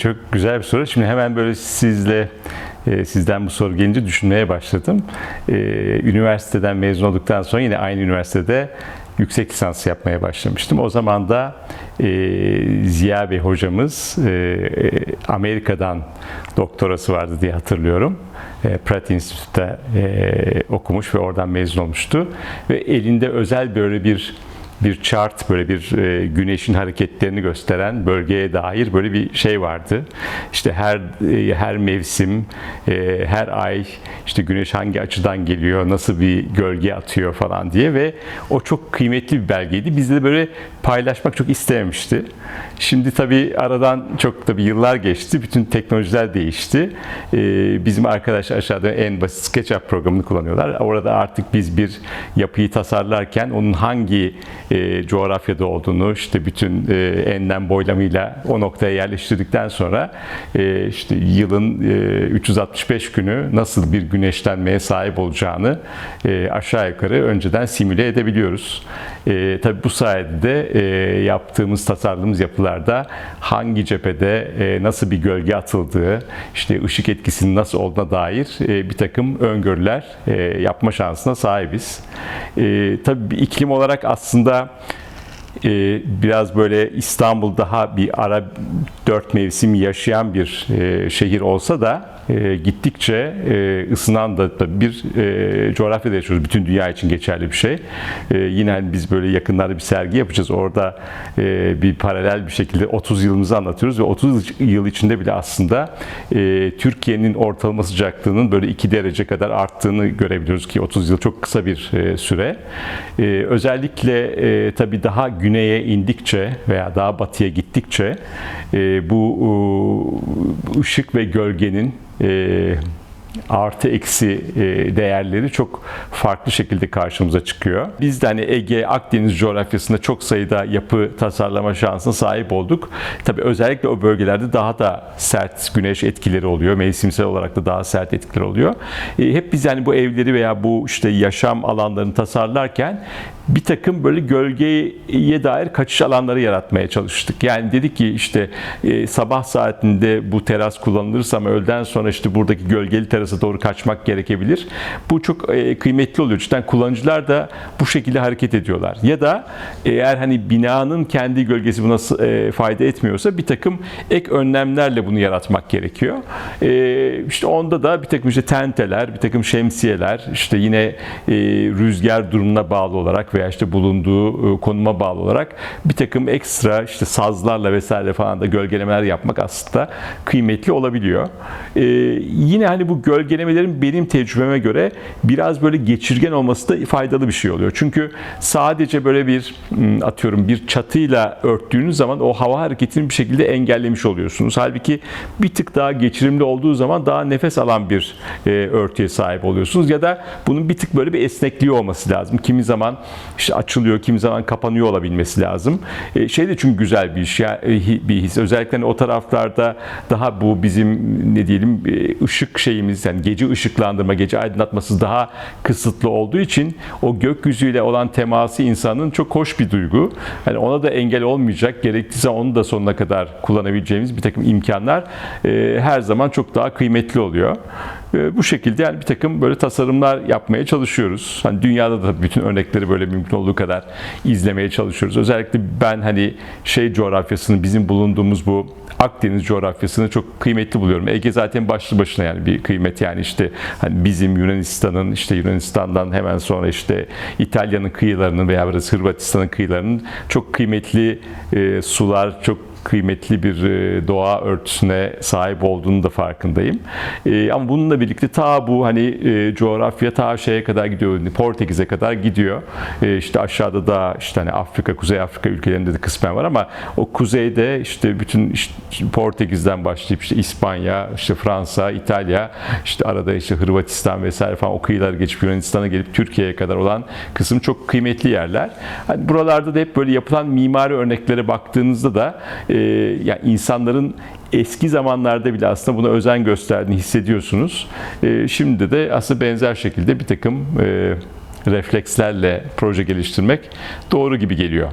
Çok güzel bir soru. Şimdi hemen böyle sizle e, sizden bu soru gelince düşünmeye başladım. E, Üniversiteden mezun olduktan sonra yine aynı üniversitede yüksek lisans yapmaya başlamıştım. O zaman da e, Ziya Bey hocamız e, Amerika'dan doktorası vardı diye hatırlıyorum. E, Pratt Institute'da e, okumuş ve oradan mezun olmuştu. Ve elinde özel böyle bir bir chart böyle bir e, güneşin hareketlerini gösteren bölgeye dair böyle bir şey vardı. İşte her e, her mevsim, e, her ay işte güneş hangi açıdan geliyor, nasıl bir gölge atıyor falan diye ve o çok kıymetli bir belgeydi. Biz de böyle paylaşmak çok istememişti. Şimdi tabii aradan çok tabii yıllar geçti. Bütün teknolojiler değişti. E, bizim arkadaş aşağıda en basit SketchUp programını kullanıyorlar. Orada artık biz bir yapıyı tasarlarken onun hangi e, coğrafyada olduğunu işte bütün e, enlem boylamıyla o noktaya yerleştirdikten sonra e, işte yılın e, 365 günü nasıl bir güneşlenmeye sahip olacağını e, aşağı yukarı önceden simüle edebiliyoruz. E, tabii bu sayede de e, yaptığımız tasarladığımız yapılarda hangi cephede e, nasıl bir gölge atıldığı, işte ışık etkisinin nasıl olduğuna dair e, bir takım öngörüler e, yapma şansına sahibiz. E, tabii iklim olarak aslında e, biraz böyle İstanbul daha bir ara dört mevsim yaşayan bir e, şehir olsa da e, gittikçe e, ısınan da tabii bir e, coğrafyada yaşıyoruz. Bütün dünya için geçerli bir şey. E, yine hani biz böyle yakınlarda bir sergi yapacağız. Orada e, bir paralel bir şekilde 30 yılımızı anlatıyoruz ve 30 yıl içinde bile aslında e, Türkiye'nin ortalama sıcaklığının böyle 2 derece kadar arttığını görebiliyoruz ki 30 yıl çok kısa bir e, süre. E, özellikle e, tabii daha güneye indikçe veya daha batıya gittikçe e, bu e, ışık ve gölgenin e, artı eksi e, değerleri çok farklı şekilde karşımıza çıkıyor. Biz de hani Ege, Akdeniz coğrafyasında çok sayıda yapı tasarlama şansına sahip olduk. Tabii özellikle o bölgelerde daha da sert güneş etkileri oluyor. Mevsimsel olarak da daha sert etkiler oluyor. E, hep biz yani bu evleri veya bu işte yaşam alanlarını tasarlarken bir takım böyle gölgeye dair kaçış alanları yaratmaya çalıştık. Yani dedik ki işte e, sabah saatinde bu teras kullanılırsa ama öğleden sonra işte buradaki gölgeli terasa doğru kaçmak gerekebilir. Bu çok e, kıymetli oluyor. Cidden kullanıcılar da bu şekilde hareket ediyorlar. Ya da eğer hani binanın kendi gölgesi buna e, fayda etmiyorsa bir takım ek önlemlerle bunu yaratmak gerekiyor. E, işte onda da bir takım işte tenteler, bir takım şemsiyeler, işte yine e, rüzgar durumuna bağlı olarak veya işte bulunduğu e, konuma bağlı olarak bir takım ekstra işte sazlarla vesaire falan da gölgelemeler yapmak aslında kıymetli olabiliyor. E, yine hani bu gölgelemelerin benim tecrübeme göre biraz böyle geçirgen olması da faydalı bir şey oluyor. Çünkü sadece böyle bir atıyorum bir çatıyla örttüğünüz zaman o hava hareketini bir şekilde engellemiş oluyorsunuz. Halbuki bir tık daha geçirimli olduğu zaman daha nefes alan bir e, örtüye sahip oluyorsunuz ya da bunun bir tık böyle bir esnekliği olması lazım. Kimi zaman işte açılıyor, kimi zaman kapanıyor olabilmesi lazım. E, şey de çünkü güzel bir iş, ya, e, bir his. Özellikle hani o taraflarda daha bu bizim ne diyelim e, ışık şeyimiz yani gece ışıklandırma, gece aydınlatması daha kısıtlı olduğu için o gökyüzüyle olan teması insanın çok hoş bir duygu. Yani ona da engel olmayacak. Gerektiği onu da sonuna kadar kullanabileceğimiz bir takım imkanlar e, her zaman çok daha kıymetli oluyor. E, bu şekilde yani bir takım böyle tasarımlar yapmaya çalışıyoruz. Hani dünyada da bütün örnekleri böyle mümkün olduğu kadar izlemeye çalışıyoruz. Özellikle ben hani şey coğrafyasını bizim bulunduğumuz bu Akdeniz coğrafyasını çok kıymetli buluyorum. Ege zaten başlı başına yani bir kıymet yani işte hani bizim Yunanistan'ın işte Yunanistan'dan hemen sonra işte İtalya'nın kıyılarının veya biraz Hırvatistan'ın kıyılarının çok kıymetli e, sular, çok kıymetli bir e, doğa örtüsüne sahip olduğunu da farkındayım. E, ama bununla birlikte ta bu hani e, coğrafya ta şeye kadar gidiyor, Portekiz'e kadar gidiyor. E, işte aşağıda da işte hani Afrika, Kuzey Afrika ülkelerinde de kısmen var ama o kuzeyde işte bütün işte Portekiz'den başlayıp işte İspanya, işte Fransa, İtalya, işte arada işte Hırvatistan vesaire falan o kıyılar geçip Yunanistan'a gelip Türkiye'ye kadar olan kısım çok kıymetli yerler. Hani buralarda da hep böyle yapılan mimari örneklere baktığınızda da e, yani insanların eski zamanlarda bile aslında buna özen gösterdiğini hissediyorsunuz. E, şimdi de aslında benzer şekilde bir takım e, reflekslerle proje geliştirmek doğru gibi geliyor.